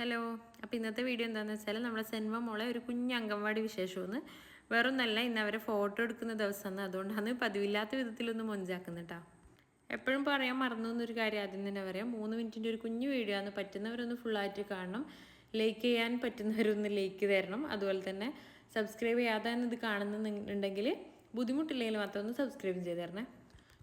Hello. അപ്പോൾ ഇന്നത്തെ video എന്താണെന്ന് വെച്ചാൽ നമ്മുടെ സെൻവ മോളെ ഒരു കുഞ്ഞ് അംഗൻവാടി വിശേഷമെന്ന്. വേറൊന്നല്ല ഇന്ന് അവരെ ഫോട്ടോ എടുക്കുന്ന ദിവസമാണ്. അതുകൊണ്ടാണ് പതിവില്ലാത്ത വിധത്തിലൊന്ന് മൊഞ്ചാക്കുന്നുട്ടാ എപ്പോഴും പറയാൻ മറന്നു എന്നൊരു കാര്യം ആദ്യം തന്നെ പറയാം. മൂന്ന് മിനിറ്റിന്റെ ഒരു കുഞ്ഞു വീഡിയോ ആണ്. പറ്റുന്നവരൊന്ന് ഫുള്ളായിട്ട് കാണണം. ലൈക്ക് ചെയ്യാൻ പറ്റുന്നവരൊന്ന് ലൈക്ക് തരണം. അതുപോലെ തന്നെ സബ്സ്ക്രൈബ് ചെയ്യാതെ ഇത് കാണുന്നുണ്ടെങ്കിൽ ബുദ്ധിമുട്ടില്ലെങ്കിൽ മാത്രം ഒന്ന് സബ്സ്ക്രൈബ് ചെയ്ത് തരണേ.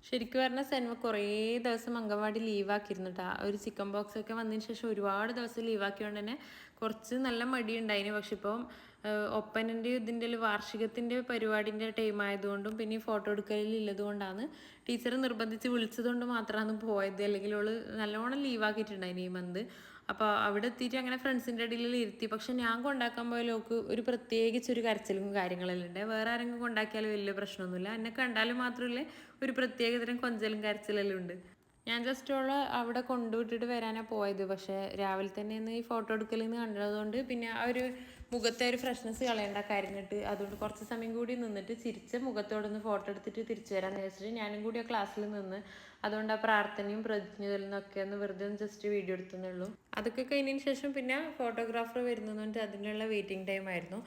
ശരിക്കും പറഞ്ഞാൽ സെൻവ കുറേ ദിവസം അംഗൻവാടി ലീവാക്കിയിരുന്നു കേട്ടോ ഒരു ചിക്കൻ ബോക്സ് ഒക്കെ വന്നതിന് ശേഷം ഒരുപാട് ദിവസം ലീവാക്കിയോണ്ട് തന്നെ കുറച്ച് നല്ല മടി ഉണ്ടായിന് പക്ഷെ ഇപ്പം ഒപ്പനന്റെ ഇതിന്റെ വാർഷികത്തിന്റെ പരിപാടിന്റെ ടൈം ആയതുകൊണ്ടും പിന്നെ ഫോട്ടോ എടുക്കലില്ലതുകൊണ്ടാണ് കൊണ്ടാണ് ടീച്ചർ നിർബന്ധിച്ച് വിളിച്ചതുകൊണ്ട് മാത്രമാണ് പോയത്. അല്ലെങ്കിൽ ഓൾ നല്ലോണം ലീവാക്കിയിട്ടുണ്ടായിന് ഈ മന്ത് അപ്പോൾ അവിടെ എത്തിയിട്ട് അങ്ങനെ ഫ്രണ്ട്സിന്റെ ഇടയിൽ ഇരുത്തി. പക്ഷെ ഞാൻ കൊണ്ടാക്കാൻ പോയ ലോക്ക് ഒരു പ്രത്യേകിച്ച് ഒരു കരച്ചിലും കാര്യങ്ങളെല്ലാം ഉണ്ട് വേറെ ആരെങ്കിലും കൊണ്ടാക്കിയാലും വലിയ പ്രശ്നമൊന്നുമില്ല. എന്നെ കണ്ടാലും മാത്രമല്ലേ ഒരു പ്രത്യേകതരം കൊഞ്ചലും കരച്ചിലെല്ലാം ഉണ്ട്. ഞാൻ ജസ്റ്റ് ഉള്ള അവിടെ കൊണ്ടുവിട്ടിട്ട് വരാനാണ് പോയത്. പക്ഷേ രാവിലെ തന്നെ ഈ ഫോട്ടോ എടുക്കലിൽ നിന്ന് കണ്ടതുകൊണ്ട് പിന്നെ ആ ഒരു മുഖത്തെ ഒരു ഫ്രഷ്നെസ് കളയേണ്ട കരഞ്ഞിട്ട് അതുകൊണ്ട് കുറച്ച് സമയം കൂടി നിന്നിട്ട് ചിരിച്ച മുഖത്തോടൊന്ന് ഫോട്ടോ എടുത്തിട്ട് തിരിച്ചു വരാമെന്ന് വെച്ചിട്ട് ഞാനും കൂടി ആ ക്ലാസ്സിൽ നിന്ന് അതുകൊണ്ട് ആ പ്രാർത്ഥനയും പ്രതിജ്ഞതലും ഒക്കെ ഒന്ന് വെറുതെ ഒന്ന് ജസ്റ്റ് വീഡിയോ എടുത്തുന്നുള്ളൂ അതൊക്കെ കഴിഞ്ഞതിന് ശേഷം പിന്നെ ഫോട്ടോഗ്രാഫർ വരുന്നതുകൊണ്ട് അതിനുള്ള വെയിറ്റിംഗ് ടൈം ആയിരുന്നു.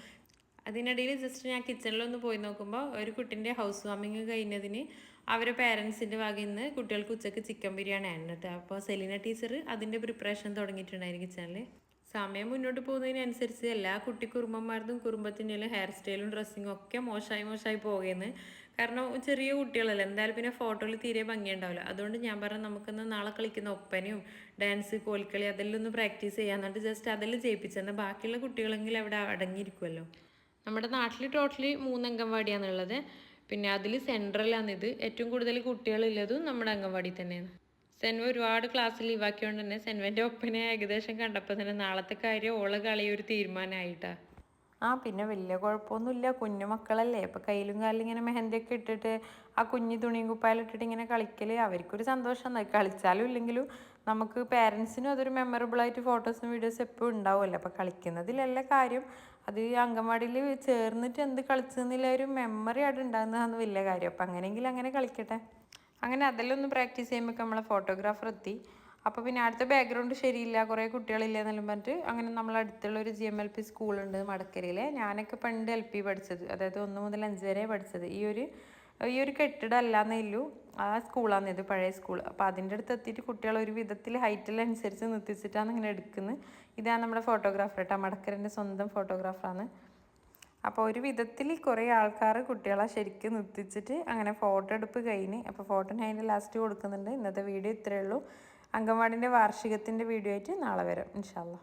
അതിനിടയിൽ ജസ്റ്റ് ഞാൻ കിച്ചണിലൊന്ന് പോയി നോക്കുമ്പോൾ ഒരു കുട്ടിന്റെ ഹൗസ് വാമിങ് കഴിഞ്ഞതിന് അവരെ പേരൻസിന്റെ വകയിൽ നിന്ന് കുട്ടികൾക്ക് ഉച്ചയ്ക്ക് ചിക്കൻ ബിരിയാണി ആണ് കേട്ടോ അപ്പോൾ സെലീന ടീച്ചർ അതിന്റെ പ്രിപ്പറേഷൻ തുടങ്ങിയിട്ടുണ്ടായിരുന്നു കിച്ചണിൽ സമയം മുന്നോട്ട് പോകുന്നതിനനുസരിച്ച് എല്ലാ കുട്ടി കുറുമ്പന്മാർക്കും കുറുമ്പത്തിന്റെ ഹെയർ സ്റ്റൈലും ഡ്രസ്സിങ്ങും ഒക്കെ മോശമായി മോശമായി പോകുന്നത് കാരണം ചെറിയ കുട്ടികളല്ലേ എന്തായാലും പിന്നെ ഫോട്ടോയിൽ തീരെ ഭംഗിയുണ്ടാവില്ല. അതുകൊണ്ട് ഞാൻ പറഞ്ഞു നമുക്കൊന്ന് നാളെ കളിക്കുന്ന ഒപ്പനയും ഡാൻസ് കോൽക്കളി അതെല്ലാം ഒന്ന് പ്രാക്ടീസ് ചെയ്യാന്നിട്ട് ജസ്റ്റ് അതെല്ലാം ചെയ്യിപ്പിച്ചെന്നാൽ ബാക്കിയുള്ള കുട്ടികളെങ്കിലും അവിടെ അടങ്ങിയിരിക്കുമല്ലോ നമ്മുടെ നാട്ടിൽ ടോട്ടലി മൂന്ന് അംഗൻവാടിയാണുള്ളത്. പിന്നെ അതിൽ സെൻട്രലാണിത് ഏറ്റവും കൂടുതൽ കുട്ടികളുള്ളതും നമ്മുടെ അംഗൻവാടി തന്നെയാണ്. സെൻവ ഒരുപാട് ക്ലാസ് ലീവാക്കിയോണ്ട് തന്നെ സെൻവന്റെ ഒപ്പനെ ഏകദേശം കണ്ടപ്പോൾ തന്നെ നാളത്തെ കാര്യം ഓളെ കളി ഒരു തീരുമാനമായിട്ടാ ആ പിന്നെ വലിയ കുഴപ്പമൊന്നുമില്ല കുഞ്ഞു മക്കളല്ലേ. ഇപ്പം കയ്യിലും കാലിലും ഇങ്ങനെ മെഹന്തിയൊക്കെ ഇട്ടിട്ട് ആ കുഞ്ഞു തുണിയും കുപ്പായാലും ഇട്ടിട്ട് ഇങ്ങനെ കളിക്കൽ അവർക്കൊരു സന്തോഷമാണ് കളിച്ചാലും ഇല്ലെങ്കിലും നമുക്ക് പേരൻസിനും അതൊരു മെമ്മറബിളായിട്ട് ഫോട്ടോസും വീഡിയോസും എപ്പോഴും ഉണ്ടാവുമല്ലോ. അപ്പോൾ കളിക്കുന്നതിലല്ല കാര്യം. അത് അംഗൻവാടിയിൽ ചേർന്നിട്ട് എന്ത് കളിച്ചെന്നില്ല ഒരു മെമ്മറി അവിടെ ഉണ്ടാകുന്നതാണ് വലിയ കാര്യം. അപ്പം അങ്ങനെയെങ്കിലും അങ്ങനെ കളിക്കട്ടെ. അങ്ങനെ അതെല്ലാം ഒന്ന് പ്രാക്ടീസ് ചെയ്യുമ്പോൾ നമ്മളെ ഫോട്ടോഗ്രാഫർ എത്തി. അപ്പോൾ പിന്നെ അടുത്ത ബാക്ക്ഗ്രൗണ്ട് ശരിയില്ല കുറേ കുട്ടികളില്ല എന്നെല്ലാം പറഞ്ഞിട്ട് അങ്ങനെ നമ്മൾ അടുത്തുള്ള ഒരു ജി എം എൽ പി സ്കൂളുണ്ട് മടക്കരയിൽ ഞാനൊക്കെ പണ്ട് എൽ പി പഠിച്ചത് അതായത് ഒന്ന് മുതൽ അഞ്ച് വരെ പഠിച്ചത്. ഈ ഒരു ഈ ഒരു കെട്ടിടം അല്ലാന്നേ ഉള്ളൂ ആ സ്കൂളാണ് ഇത് പഴയ സ്കൂൾ അപ്പോൾ അതിന്റെ അടുത്ത് എത്തിയിട്ട് കുട്ടികൾ ഒരു വിധത്തിൽ ഹൈറ്റിലനുസരിച്ച് നിർത്തിച്ചിട്ടാണ് ഇങ്ങനെ എടുക്കുന്നത് ഇതാണ് നമ്മുടെ ഫോട്ടോഗ്രാഫർ കേട്ടോ മടക്കരന്റെ സ്വന്തം ഫോട്ടോഗ്രാഫറാണ് അപ്പോൾ ഒരു വിധത്തിൽ കുറേ ആൾക്കാർ കുട്ടികളെ ശരിക്കും നിർത്തിച്ചിട്ട് അങ്ങനെ ഫോട്ടോ എടുപ്പ് കഴിഞ്ഞ് അപ്പോൾ ഫോട്ടോ ഞാൻ ലാസ്റ്റ് കൊടുക്കുന്നുണ്ട്. ഇന്നത്തെ വീഡിയോ ഇത്രയേ ഉള്ളൂ. അംഗൻവാടിന്റെ വാർഷികത്തിന്റെ വീഡിയോ ആയിട്ട് നാളെ വരാം ഇൻഷാല്ല